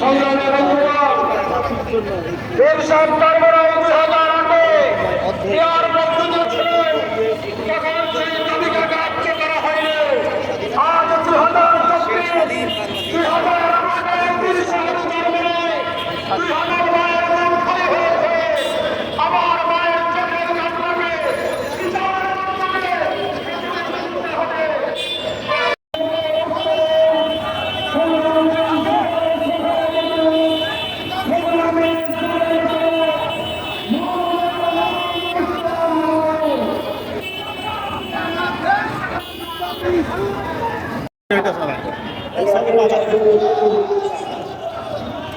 সংগ্রামী বন্ধুগণ দেড়শার তারপরে দুই হাজার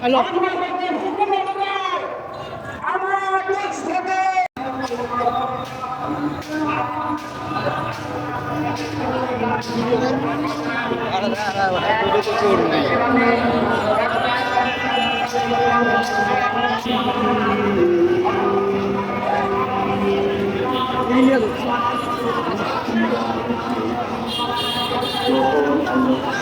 হ্যালো Thank you.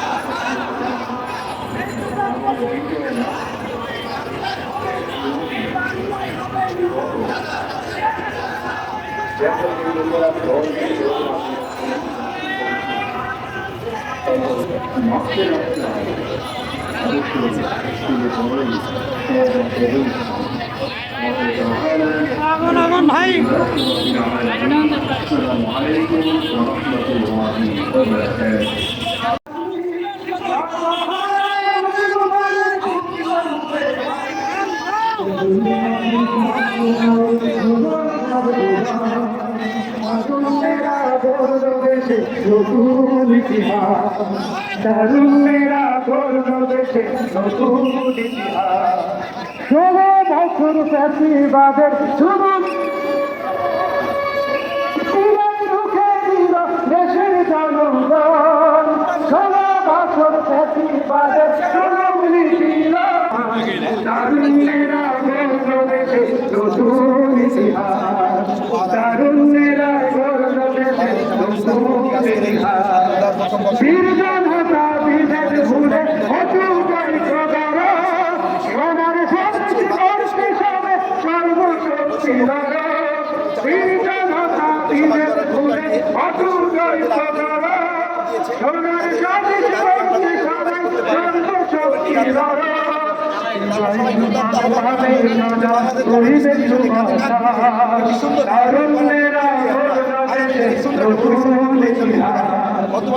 আগুন আগুন ভাই। আসসালামু আলাইকুম ওয়া রাহমাতুল্লাহি ওয়া বারাকাতুহু নতুন ইতিহাস তারুণ্যেরা গর্ব দেশে নতুন ইতিহাস ষোলো বছর চাষিবাদের দিল দেশের জনগণ ষোলো তারুণ্যেরা গর্ব দেশে নতুন ইতিহাস তারুণ্যেরা গর্ব দেশে নতুন ইতিহাস বীরজনতা বিভেদ ভুলে অচুকাই প্রকার সোনার শক্তি শক্তি সর্বশক্তি ধর বীরজনতা বিভেদ ভুলে অচুকাই প্রকার সোনার শক্তি শক্তি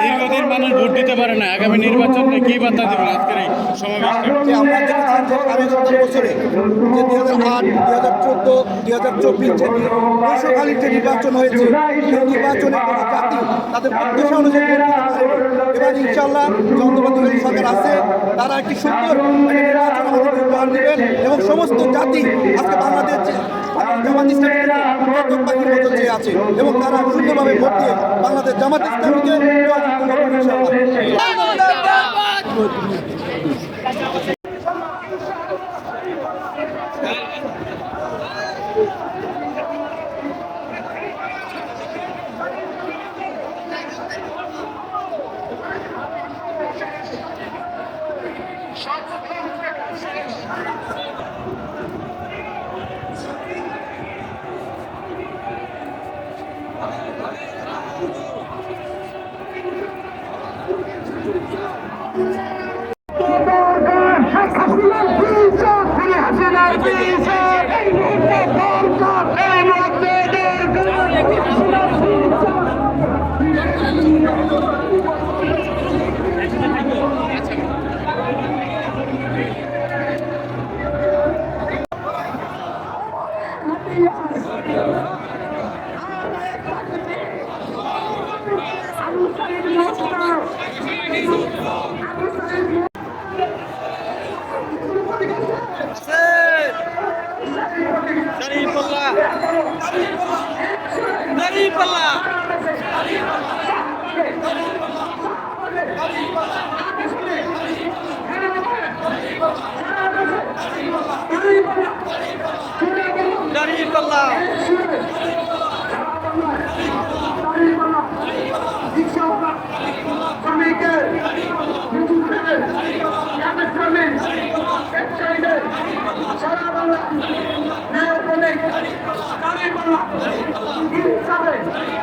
দীর্ঘদিন মানুষ ভোট দিতে পারে না আগামী নির্বাচনে কি বার্তা দেবেন আজকের এই সমাবেশে আমরা দেখেছি যে আগামী কত বছরে যে দুই হাজার আট দুই হাজার চোদ্দ দুই হাজার চব্বিশ যে বর্ষকালীন যে নির্বাচন হয়েছে সেই নির্বাচনে কোনো জাতি তাদের প্রত্যাশা অনুযায়ী। এবার ইনশাল্লাহ যন্ত্রপাতি সরকার আছে তারা একটি সুন্দর নির্বাচন আমাদের উপহার দেবেন এবং সমস্ত জাতি আজকে বাংলাদেশ জামাত ইসলামীর পাখির মতো চেয়ে আছে এবং তারা সুন্দরভাবে ভোট দিয়ে বাংলাদেশ জামাত ইসলামীকে নারাই তাকবীর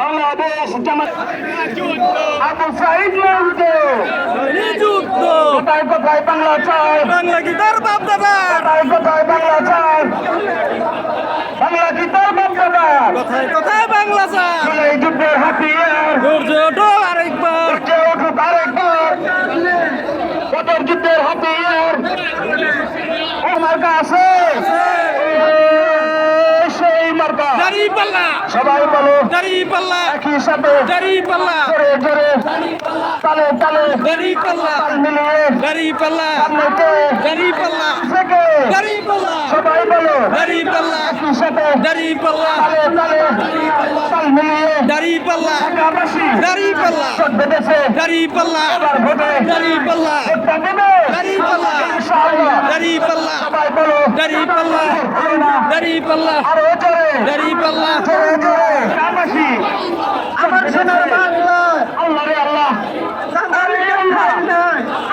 বাংলাদেশ আবু সাইদ যুদ্ধ কোথায় কোথায় বাংলা চায় বাংলা তার বাপ দাদা কোথায় কোথায় বাংলা চায় বাংলা কি তোর বাপ দাদা কোথায় কোথায় বাংলা স্যার। এই যুদ্ধের হাতিয়ার। সূর্য ওঠো আরেকবার। যে উঠুক আরেকবার। কতর যুদ্ধের হাতিয়ার। আমার কাছে পাল্লা সবাই বলো দাড়ি পাল্লা একই সাথে দাড়ি পাল্লা জোরে জোরে তালে তালে দাড়ি পাল্লা তাল মিলিয়ে দাড়ি পাল্লা সামনেতে দাড়ি পাল্লা থেকে দাড়ি পাল্লা সবাই বলো দাড়ি পাল্লা একই সাথে দাড়ি পাল্লা তালে তালে তাল মিলিয়ে দাড়ি পাল্লা ঢাকাবাসী দাড়ি পাল্লা ভোট বেঁধেছে দাড়ি পাল্লা ভোটে দাড়ি পাল্লা ভোটটা দেবে দাড়ি পাল্লা ইনশাআল্লাহ দাড়ি পাল্লা সবাই বলো দাড়ি পাল্লা দাড়ি পাল্লা আরও গরিব আল্লাহ। শাবাশি আমার সোনার বাংলা। আল্লাহ। রে আল্লাহ।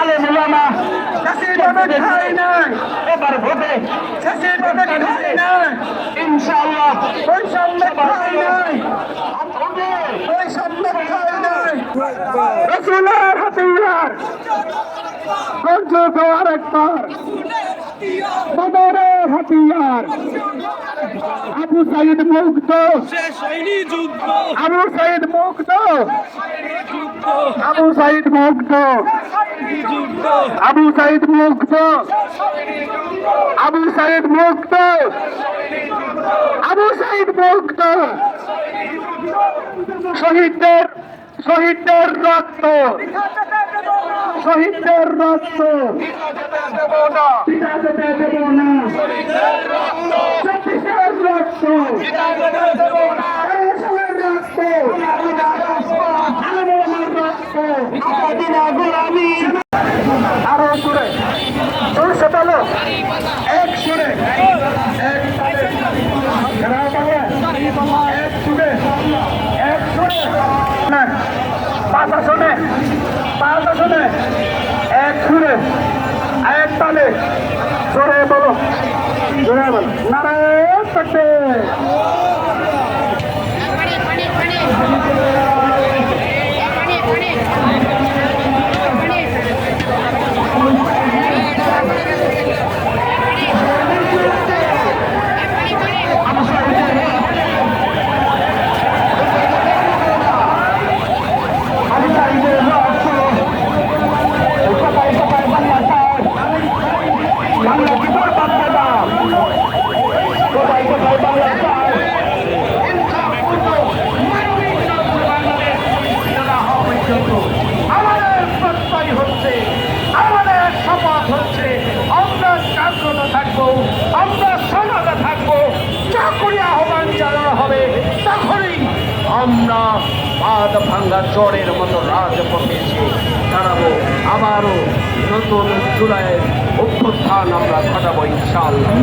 আলে মুলামা এবার ভোটে। ইনশাআল্লাহ। রসুলের হাতিয়ার। সহ্য করার একবার। বদরের হাতিয়ার। আবু সাইদ মুগ্ধ। আবু সাইদ মুগ্ধ। আবু সাইদ মুগ্ধ। আবু সাইদ মুগ্ধ। আবু সাইদ মুগ্ধ। আবু সাইদ মুগ্ধ। শহীদদের শহীদদের রক্ত। শহীদদের রক্ত। পিতা দেব না। গোলামি আরও সুরে সুরসে বলো এক সুরে এক এক সুরে এক সুরে পাঁচ আসনে পাঁচ আসনে এক সুরে এক তালে জোরে বলো জোরে Paco! বাদ ভাঙ্গা চরের মতো রাজপথে এসে দাঁড়াবো, আবারও নতুন জুলাইয়ের অভ্যুত্থান আমরা ঘটাবো ইনশাল্লাহ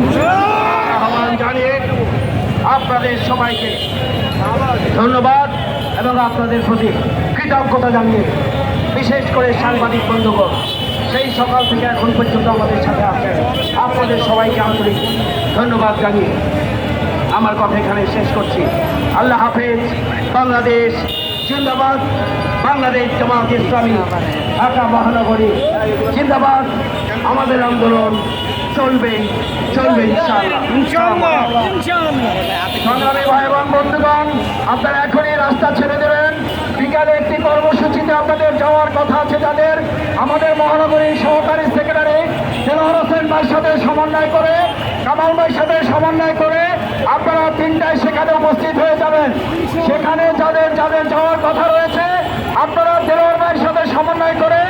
আহ্বান জানিয়ে আপনাদের সবাইকে ধন্যবাদ এবং আপনাদের প্রতি কৃতজ্ঞতা জানিয়ে বিশেষ করে সাংবাদিক বন্ধুগণ, সেই সকাল থেকে এখন পর্যন্ত আমাদের সাথে আছেন আপনাদের সবাইকে আন্তরিক ধন্যবাদ জানিয়ে আমার কথা এখানে শেষ করছি। আল্লাহ হাফেজ, বাংলাদেশ জিন্দাবাদ, বাংলাদেশ জামাত ইসলামী, ঢাকা মহানগরী। জিন্দাবাদ, আমাদের আন্দোলন চলবে চলবে সংগ্রামী ভাই এবং বন্ধুগণ, আপনারা এখনই রাস্তা ছেড়ে দেবেন। বিকালে একটি কর্মসূচিতে আপনাদের যাওয়ার কথা আছে যাদের। আমাদের মহানগরীর সহকারী সেক্রেটারি দেলোয়ার হোসেন ভাইয়ের সাথে সমন্বয় করে, কামাল ভাইয়ের সাথে সমন্বয় করে আপনারা তিনটায় সেখানে উপস্থিত হয়ে যাবেন। সেখানে যাদের যাদের যাওয়ার কথা রয়েছে, আপনারা দেলোয়ার ভাইয়ের সাথে সমন্বয় করে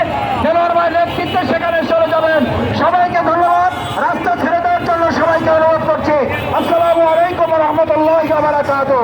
দেলোয়ার ভাই নেতৃত্বে সেখানে চলে যাবেন। সবাইকে ধন্যবাদ। রাস্তা ছেড়ে দেওয়ার জন্য সবাইকে অনুরোধ করছি। আসসালামু আলাইকুম রহমতুল্লাহ বারাকাতুহ।